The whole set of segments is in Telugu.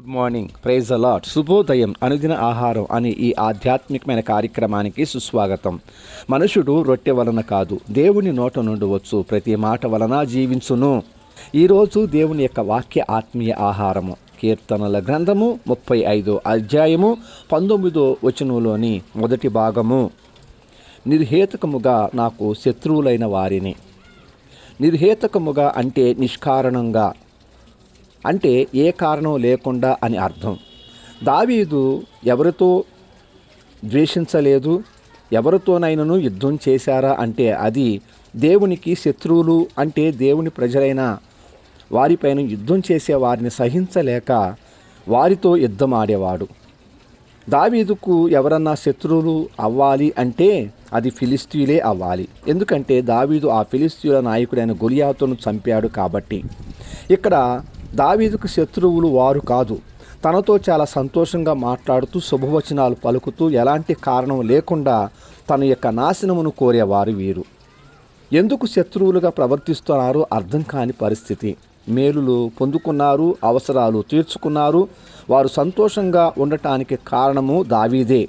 గుడ్ మార్నింగ్ ప్రైజ్ అలాట్ శుభోదయం అనుదిన ఆహారం అనే ఈ ఆధ్యాత్మికమైన కార్యక్రమానికి సుస్వాగతం. మనుషుడు రొట్టె వలన కాదు దేవుని నోట నుండి వచ్చు. ప్రతి మాట వలన జీవించును. ఈరోజు దేవుని యొక్క వాక్య ఆత్మీయ ఆహారము. కీర్తనల గ్రంథము ముప్పై ఐదో అధ్యాయము పంతొమ్మిదో వచనంలోని మొదటి భాగము. నిర్హేతకముగా నాకు శత్రువులైన వారిని. నిర్హేతకముగా అంటే నిష్కారణంగా. అంటే ఏ కారణం లేకుండా అని అర్థం. దావీదు ఎవరితో ద్వేషించలేదు ఎవరితోనైనను యుద్ధం చేశారా అంటే అది దేవునికి శత్రువులు అంటే దేవుని ప్రజలైన వారిపైన యుద్ధం చేసే వారిని సహించలేక వారితో యుద్ధం ఆడేవాడు దావీదుకు ఎవరన్నా శత్రువులు అవ్వాలి అంటే అది ఫిలిస్తీయులే అవ్వాలి. ఎందుకంటే దావీదు ఆ ఫిలిస్తీయుల నాయకుడైన గొలియాతోను చంపాడు కాబట్టి. ఇక్కడ దావీదుకు శత్రువులు వారు కాదు. తనతో చాలా సంతోషంగా మాట్లాడుతూ శుభవచనాలు పలుకుతూ ఎలాంటి కారణం లేకుండా తన యొక్క నాశనమును కోరేవారు వీరు. ఎందుకు శత్రువులుగా ప్రవర్తిస్తున్నారో అర్థం కాని పరిస్థితి. మేలులు పొందుకున్నారు అవసరాలు తీర్చుకున్నారు వారు సంతోషంగా ఉండటానికి కారణము దావీదే.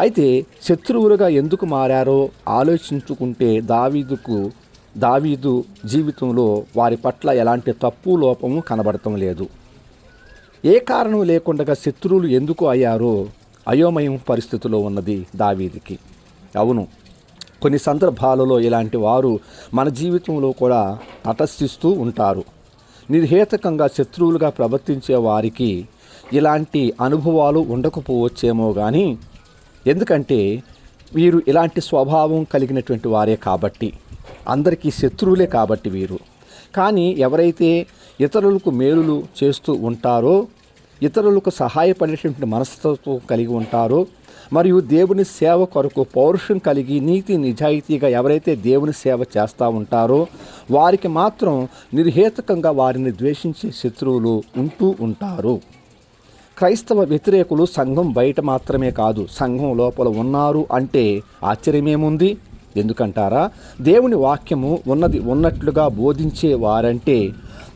అయితే శత్రువులుగా ఎందుకు మారారో ఆలోచించుకుంటే దావీదుకు దావీదు జీవితంలో వారి పట్ల ఎలాంటి తప్పు లోపము కనబడటం లేదు. ఏ కారణం లేకుండా శత్రువులు ఎందుకు అయ్యారో అయోమయం పరిస్థితిలో ఉన్నది దావీదికి. అవును కొన్ని సందర్భాలలో ఇలాంటి వారు మన జీవితంలో కూడా తటస్థిస్తూ ఉంటారు. నిర్హేతకంగా శత్రువులుగా ప్రవర్తించే వారికి ఇలాంటి అనుభవాలు ఉండకపోవచ్చేమో కానీ ఎందుకంటే వీరు ఇలాంటి స్వభావం కలిగినటువంటి వారే కాబట్టి. అందరికీ శత్రువులే కాబట్టి వీరు. కానీ ఎవరైతే ఇతరులకు మేలులు చేస్తూ ఉంటారో ఇతరులకు సహాయపడేటువంటి మనస్తత్వం కలిగి ఉంటారో మరియు దేవుని సేవ కొరకు పౌరుషం కలిగి నీతి నిజాయితీగా ఎవరైతే దేవుని సేవ చేస్తూ ఉంటారో వారికి మాత్రం నిర్హేతుకంగా వారిని ద్వేషించే శత్రువులు ఉంటూ ఉంటారు. క్రైస్తవ వ్యతిరేకులు సంఘం బయట మాత్రమే కాదు సంఘం లోపల ఉన్నారు అంటే ఆశ్చర్యమేముంది? ఎందుకంటారా? దేవుని వాక్యము ఉన్నది ఉన్నట్లుగా బోధించే వారంటే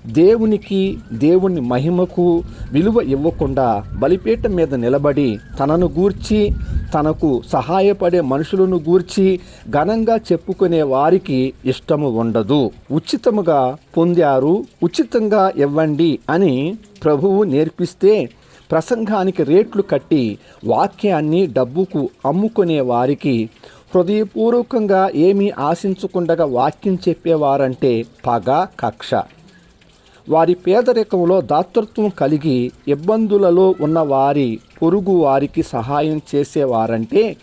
దేవునికి దేవుని మహిమకు విలువ ఇవ్వకుండా బలిపీఠం మీద నిలబడి తనను గూర్చి తనకు సహాయపడే మనుషులను గూర్చి ఘనంగా చెప్పుకునే వారికి ఇష్టము ఉండదు. ఉచితముగా పొందారు ఉచితంగా ఇవ్వండి అని ప్రభువు నేర్పిస్తే ప్రసంగానికి రేట్లు కట్టి వాక్యాన్ని డబ్బుకు అమ్ముకునే వారికి హృదయపూర్వకంగా ఏమీ ఆశించకుండా వాక్యం చెప్పేవారంటే పగ కక్ష. వారి పేదరికంలో దాతృత్వం కలిగి ఇబ్బందులలో ఉన్న వారి పొరుగు వారికి సహాయం చేసేవారంటే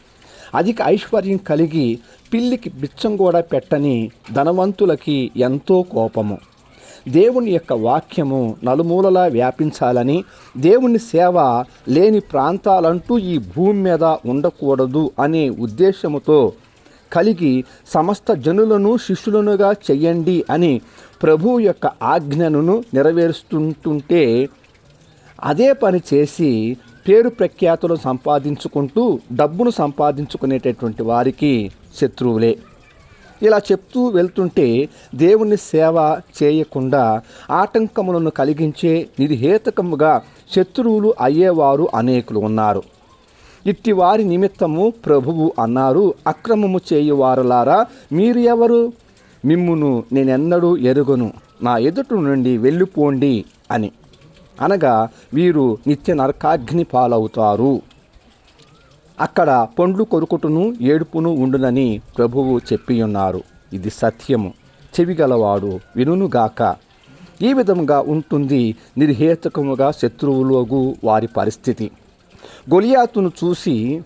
అధిక ఐశ్వర్యం కలిగి పిల్లికి బిచ్చం కూడా పెట్టని ధనవంతులకి ఎంతో కోపము. దేవుని యొక్క వాక్యము నలుమూలలా వ్యాపించాలని దేవుని సేవ లేని ప్రాంతాలంటూ ఈ భూమి మీద ఉండకూడదు అనే ఉద్దేశముతో కలిగి సమస్త జనులను శిష్యులనుగా చెయ్యండి అని ప్రభువు యొక్క ఆజ్ఞను నెరవేరుస్తుంటుంటే అదే పని చేసి పేరు ప్రఖ్యాతులు సంపాదించుకుంటూ డబ్బును సంపాదించుకునేటటువంటి వారికి శత్రువులే. ఇలా చెప్తూ వెళ్తుంటే దేవుని సేవ చేయకుండా ఆటంకములను కలిగించే నిర్హేతకముగా శత్రువులు అయ్యేవారు అనేకులు ఉన్నారు. ఇట్టి వారి నిమిత్తము ప్రభువు అన్నారు అక్రమము చేయువారులారా మీరు ఎవరు? మిమ్మును నేనెన్నడూ ఎరుగను నా ఎదుట నుండి వెళ్ళిపోండి అని. అనగా వీరు నిత్య నరకాగ్ని పాలవుతారు. అక్కడ పండ్లు కొరుకుటును ఏడుపును ఉండునని ప్రభువు చెప్పియున్నారు. ఇది సత్యము. చెవిగలవాడు వినుగాక ఈ విధముగా ఉంటుంది నిర్హేతుకముగా శత్రువులోగు వారి పరిస్థితి. గొలియాతును చూసి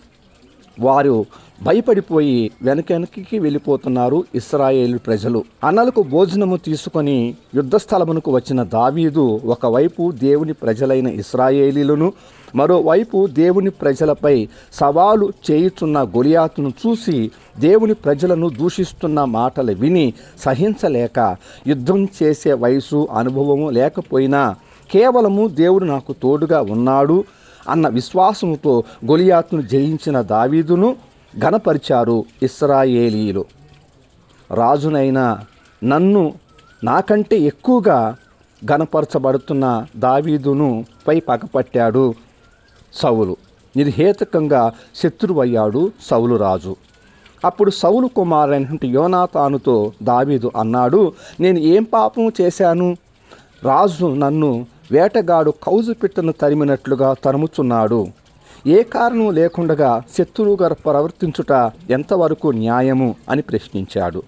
వారు భయపడిపోయి వెనకెనక్కి వెళ్ళిపోతున్నారు ఇస్రాయేలు ప్రజలు. అన్నలకు భోజనము తీసుకొని యుద్ధ స్థలమునకు వచ్చిన దావీదు ఒకవైపు దేవుని ప్రజలైన ఇస్రాయేలీలను మరోవైపు దేవుని ప్రజలపై సవాలు చేయుచున్న గొలియాతును చూసి దేవుని ప్రజలను దూషిస్తున్న మాటలు విని సహించలేక యుద్ధం చేసే వయసు అనుభవము లేకపోయినా కేవలము దేవుడు నాకు తోడుగా ఉన్నాడు అన్న విశ్వాసంతో గొలియాత్ను జయించిన దావీదును ఘనపరిచారు ఇస్రాయేలీలు రాజునైనా నన్ను నాకంటే ఎక్కువగా ఘనపరచబడుతున్న దావీదును పై పగపట్టాడు సౌలు. నిర్హేతకంగా శత్రువయ్యాడు సౌలు రాజు. అప్పుడు సౌలు కుమారైనటువంటి యోనాతానుతో దావీదు అన్నాడు నేను ఏం పాపం చేశాను? రాజు నన్ను వేటగాడు కౌజు పిట్టను తరిమినట్లుగా తరుముచున్నాడు. ఏ కారణం లేకుండగా శత్రువుగా ప్రవర్తించుట ఎంతవరకు న్యాయము అని ప్రశ్నించాడు.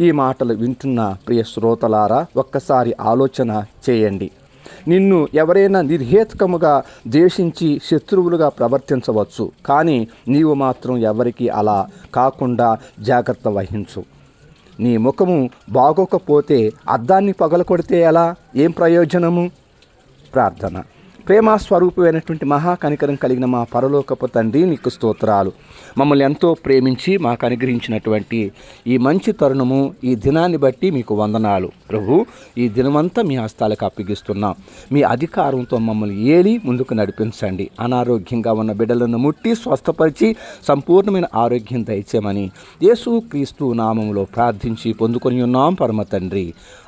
ఈ మాటలు వింటున్న ప్రియ శ్రోతలారా ఒక్కసారి ఆలోచన చేయండి. నిన్ను ఎవరైనా నిర్హేతుకముగా ద్వేషించి శత్రువులుగా ప్రవర్తించవచ్చు కానీ నీవు మాత్రం ఎవరికి అలా కాకుండా జాగ్రత్త వహించు. నీ ముఖము బాగోకపోతే అద్దాన్ని పగలకొడితే ఎలా? ఏం ప్రయోజనము? ప్రార్థన. ప్రేమ స్వరూపమైనటువంటి మహాకనికరం కలిగిన మా పరలోకపు తండ్రి నీకు స్తోత్రాలు. మమ్మల్ని ఎంతో ప్రేమించి మాకు అనుగ్రహించినటువంటి ఈ మంచి తరుణము ఈ దినాన్ని బట్టి మీకు వందనాలు. ప్రభు ఈ దినమంతా మీ హస్తాలకు అప్పగిస్తున్నాం. మీ అధికారంతో మమ్మల్ని ఏలి ముందుకు నడిపించండి. అనారోగ్యంగా ఉన్న బిడ్డలను ముట్టి స్వస్థపరిచి సంపూర్ణమైన ఆరోగ్యం దయచేయమని యేసు క్రీస్తు నామంలో ప్రార్థించి పొందుకొని ఉన్నాం పరమ తండ్రి.